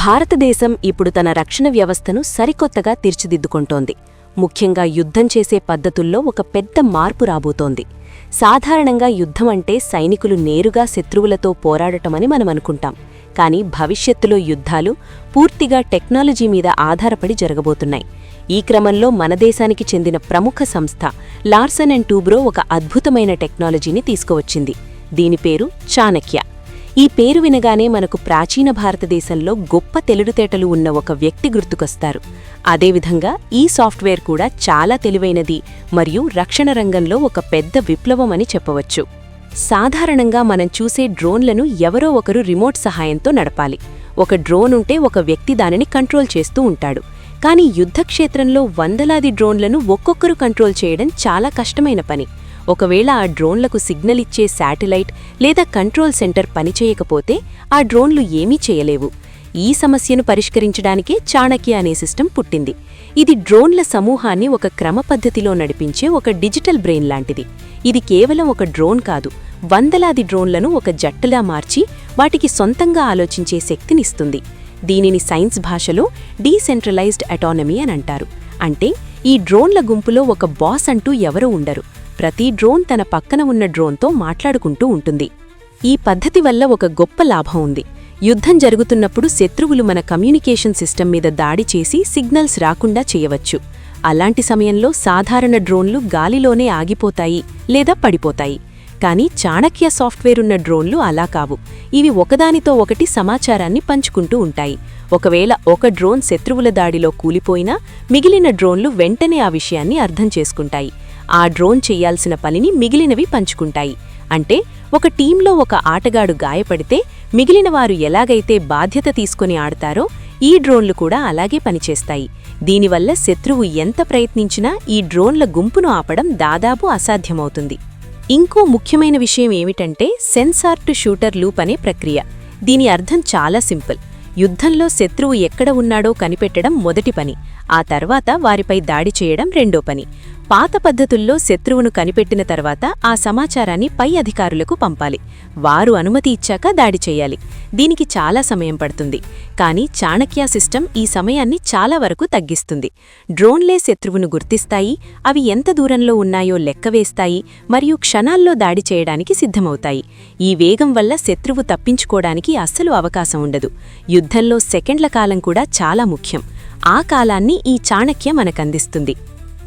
భారతదేశం ఇప్పుడు తన రక్షణ వ్యవస్థను సరికొత్తగా తీర్చిదిద్దుకుంటోంది. ముఖ్యంగా యుద్ధం చేసే పద్ధతుల్లో ఒక పెద్ద మార్పు రాబోతోంది. సాధారణంగా యుద్ధం అంటే సైనికులు నేరుగా శత్రువులతో పోరాడటమని మనం అనుకుంటాం. కానీ భవిష్యత్తులో యుద్ధాలు పూర్తిగా టెక్నాలజీ మీద ఆధారపడి జరగబోతున్నాయి. ఈ క్రమంలో మన దేశానికి చెందిన ప్రముఖ సంస్థ లార్సన్ అండ్ టూబ్రో ఒక అద్భుతమైన టెక్నాలజీని తీసుకువచ్చింది. దీని పేరు చాణక్య. ఈ పేరు వినగానే మనకు ప్రాచీన భారతదేశంలో గొప్ప తెలుడుతేటలు ఉన్న ఒక వ్యక్తి గుర్తుకొస్తారు. అదేవిధంగా ఈ సాఫ్ట్వేర్ కూడా చాలా తెలివైనది మరియు రక్షణ రంగంలో ఒక పెద్ద విప్లవం అని చెప్పవచ్చు. సాధారణంగా మనం చూసే డ్రోన్లను ఎవరో ఒకరు రిమోట్ సహాయంతో నడపాలి. ఒక డ్రోన్ ఉంటే ఒక వ్యక్తి దానిని కంట్రోల్ చేస్తూ ఉంటాడు. కానీ యుద్ధక్షేత్రంలో వందలాది డ్రోన్లను ఒక్కొక్కరు కంట్రోల్ చేయడం చాలా కష్టమైన పని. ఒకవేళ ఆ డ్రోన్లకు సిగ్నల్ ఇచ్చే శాటిలైట్ లేదా కంట్రోల్ సెంటర్ పనిచేయకపోతే ఆ డ్రోన్లు ఏమీ చేయలేవు. ఈ సమస్యను పరిష్కరించడానికే చాణక్య అనే సిస్టమ్ పుట్టింది. ఇది డ్రోన్ల సమూహాన్ని ఒక క్రమపద్ధతిలో నడిపించే ఒక డిజిటల్ బ్రెయిన్ లాంటిది. ఇది కేవలం ఒక డ్రోన్ కాదు వందలాది డ్రోన్లను ఒక జట్టులా మార్చి వాటికి సొంతంగా ఆలోచించే శక్తినిస్తుంది దీనిని సైన్స్ భాషలో డీసెంట్రలైజ్డ్ అటానమీ అని అంటారు. అంటే ఈ డ్రోన్ల గుంపులో ఒక బాస్ అంటూ ఎవరూ ఉండరు. ప్రతి డ్రోన్ తన పక్కన ఉన్న డ్రోన్తో మాట్లాడుకుంటూ ఉంటుంది. ఈ పద్ధతి వల్ల ఒక గొప్ప లాభం ఉంది. యుద్ధం జరుగుతున్నప్పుడు శత్రువులు మన కమ్యూనికేషన్ సిస్టమ్ మీద దాడి చేసి సిగ్నల్స్ రాకుండా చేయవచ్చు. అలాంటి సమయంలో సాధారణ డ్రోన్లు గాలిలోనే ఆగిపోతాయి లేదా పడిపోతాయి. కానీ చాణక్య సాఫ్ట్వేర్ ఉన్న డ్రోన్లు అలా కావు. ఇవి ఒకదానితో ఒకటి సమాచారాన్ని పంచుకుంటూ ఉంటాయి. ఒకవేళ ఒక డ్రోన్ శత్రువుల దాడిలో కూలిపోయినా మిగిలిన డ్రోన్లు వెంటనే ఆ విషయాన్ని అర్థం చేసుకుంటాయి. ఆ డ్రోన్ చేయాల్సిన పనిని మిగిలినవి పంచుకుంటాయి. అంటే ఒక టీంలో ఒక ఆటగాడు గాయపడితే మిగిలిన వారు ఎలాగైతే బాధ్యత తీసుకుని ఆడతారో ఈ డ్రోన్లు కూడా అలాగే పనిచేస్తాయి. దీనివల్ల శత్రువు ఎంత ప్రయత్నించినా ఈ డ్రోన్ల గుంపును ఆపడం దాదాపు అసాధ్యమవుతుంది. ఇంకో ముఖ్యమైన విషయం ఏమిటంటే సెన్సార్ టు షూటర్ లూప్ అనే ప్రక్రియ. దీని అర్థం చాలా సింపుల్. యుద్ధంలో శత్రువు ఎక్కడ ఉన్నాడో కనిపెట్టడం మొదటి పని. ఆ తర్వాత వారిపై దాడి చేయడం రెండో పని. పాత పద్ధతుల్లో శత్రువును కనిపెట్టిన తర్వాత ఆ సమాచారాన్ని పై అధికారులకు పంపాలి. వారు అనుమతి ఇచ్చాక దాడి చేయాలి. దీనికి చాలా సమయం పడుతుంది. కానీ చాణక్య సిస్టమ్ ఈ సమయాన్ని చాలా వరకు తగ్గిస్తుంది. డ్రోన్లే శత్రువును గుర్తిస్తాయి అవి ఎంత దూరంలో ఉన్నాయో లెక్కవేస్తాయి మరియు క్షణాల్లో దాడి చేయడానికి సిద్ధమవుతాయి. ఈ వేగం వల్ల శత్రువు తప్పించుకోవడానికి అస్సలు అవకాశం ఉండదు. యుద్ధంలో సెకండ్ల కాలం కూడా చాలా ముఖ్యం. ఆ కాలాన్ని ఈ చాణక్య మనకందిస్తుంది.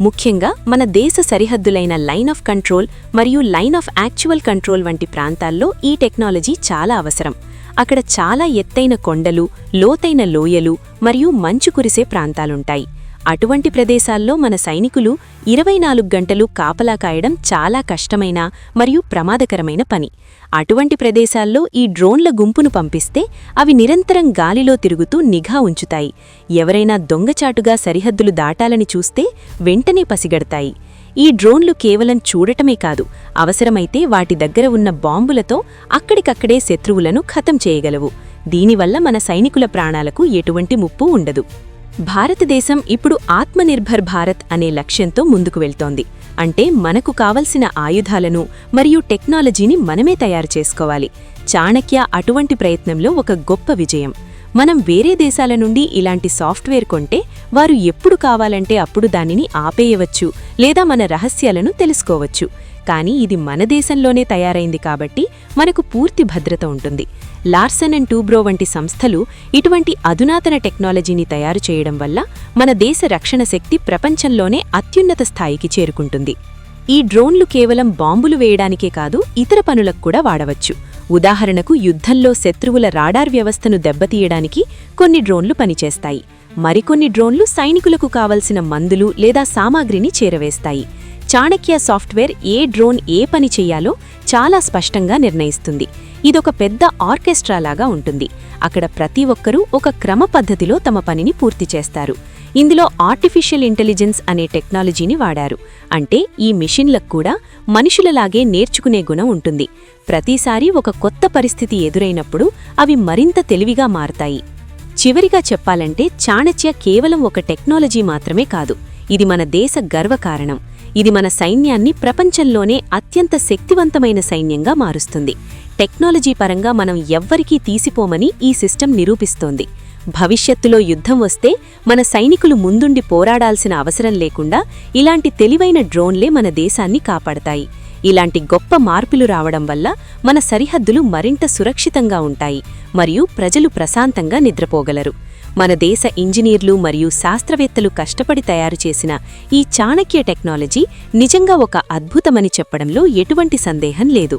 ముఖ్యంగా మన దేశ సరిహద్దులైన లైన్ ఆఫ్ కంట్రోల్ మరియు లైన్ ఆఫ్ యాక్చువల్ కంట్రోల్ వంటి ప్రాంతాల్లో ఈ టెక్నాలజీ చాలా అవసరం. అక్కడ చాలా ఎత్తైన కొండలు లోతైన లోయలు మరియు మంచు కురిసే ప్రాంతాలుంటాయి. అటువంటి ప్రదేశాల్లో మన సైనికులు ఇరవై నాలుగు గంటలు కాపలా కాయడం చాలా కష్టమైన మరియు ప్రమాదకరమైన పని. అటువంటి ప్రదేశాల్లో ఈ డ్రోన్ల గుంపును పంపిస్తే అవి నిరంతరం గాలిలో తిరుగుతూ నిఘా ఉంచుతాయి. ఎవరైనా దొంగచాటుగా సరిహద్దులు దాటాలని చూస్తే వెంటనే పసిగడతాయి. ఈ డ్రోన్లు కేవలం చూడటమే కాదు అవసరమైతే వాటి దగ్గర ఉన్న బాంబులతో అక్కడికక్కడే శత్రువులను ఖతం చేయగలవు. దీనివల్ల మన సైనికుల ప్రాణాలకు ఎటువంటి ముప్పు ఉండదు. భారతదేశం ఇప్పుడు ఆత్మనిర్భర్ భారత్ అనే లక్ష్యంతో ముందుకు వెళ్తోంది. అంటే మనకు కావలసిన ఆయుధాలను మరియు టెక్నాలజీని మనమే తయారు చేసుకోవాలి. చాణక్య అటువంటి ప్రయత్నంలో ఒక గొప్ప విజయం. మనం వేరే దేశాల నుండి ఇలాంటి సాఫ్ట్వేర్ కొంటే వారు ఎప్పుడు కావాలంటే అప్పుడు దానిని ఆపేయవచ్చు లేదా మన రహస్యాలను తెలుసుకోవచ్చు. కానీ ఇది మన దేశంలోనే తయారైంది కాబట్టి మనకు పూర్తి భద్రత ఉంటుంది. లార్సన్ అండ్ టూబ్రో వంటి సంస్థలు ఇటువంటి అధునాతన టెక్నాలజీని తయారు చేయడం వల్ల మన దేశ రక్షణ శక్తి ప్రపంచంలోనే అత్యున్నత స్థాయికి చేరుకుంటుంది. ఈ డ్రోన్లు కేవలం బాంబులు వేయడానికే కాదు ఇతర పనులకు కూడా వాడవచ్చు. ఉదాహరణకు యుద్ధంలో శత్రువుల రాడార్ వ్యవస్థను దెబ్బతీయడానికి కొన్ని డ్రోన్లు పనిచేస్తాయి. మరికొన్ని డ్రోన్లు సైనికులకు కావలసిన మందులు లేదా సామాగ్రిని చేరవేస్తాయి. చాణక్య సాఫ్ట్వేర్ ఏ డ్రోన్ ఏ పని చెయ్యాలో చాలా స్పష్టంగా నిర్ణయిస్తుంది. ఇదొక పెద్ద ఆర్కెస్ట్రాలాగా ఉంటుంది. అక్కడ ప్రతి ఒక్కరూ ఒక క్రమ పద్ధతిలో తమ పనిని పూర్తి చేస్తారు. ఇందులో ఆర్టిఫిషియల్ ఇంటెలిజెన్స్ అనే టెక్నాలజీని వాడారు. అంటే ఈ మిషన్లకు కూడా మనుషులలాగే నేర్చుకునే గుణం ఉంటుంది. ప్రతిసారి ఒక కొత్త పరిస్థితి ఎదురైనప్పుడు అవి మరింత తెలివిగా మారతాయి. చివరిగా చెప్పాలంటే చాణక్య కేవలం ఒక టెక్నాలజీ మాత్రమే కాదు. ఇది మన దేశ గర్వకారణం ఇది మన సైన్యాన్ని ప్రపంచంలోనే అత్యంత శక్తివంతమైన సైన్యంగా మారుస్తుంది. టెక్నాలజీ పరంగా మనం ఎవ్వరికీ తీసిపోమని ఈ సిస్టమ్ నిరూపిస్తోంది. భవిష్యత్తులో యుద్ధం వస్తే మన సైనికులు ముందుండి పోరాడాల్సిన అవసరం లేకుండా ఇలాంటి తెలివైన డ్రోన్లే మన దేశాన్ని కాపాడతాయి. ఇలాంటి గొప్ప మార్పులు రావడం వల్ల మన సరిహద్దులు మరింత సురక్షితంగా ఉంటాయి మరియు ప్రజలు ప్రశాంతంగా నిద్రపోగలరు. మన దేశ ఇంజనీర్లు మరియు శాస్త్రవేత్తలు కష్టపడి తయారు చేసిన ఈ చాణక్య టెక్నాలజీ నిజంగా ఒక అద్భుతమని చెప్పడంలో ఎటువంటి సందేహం లేదు.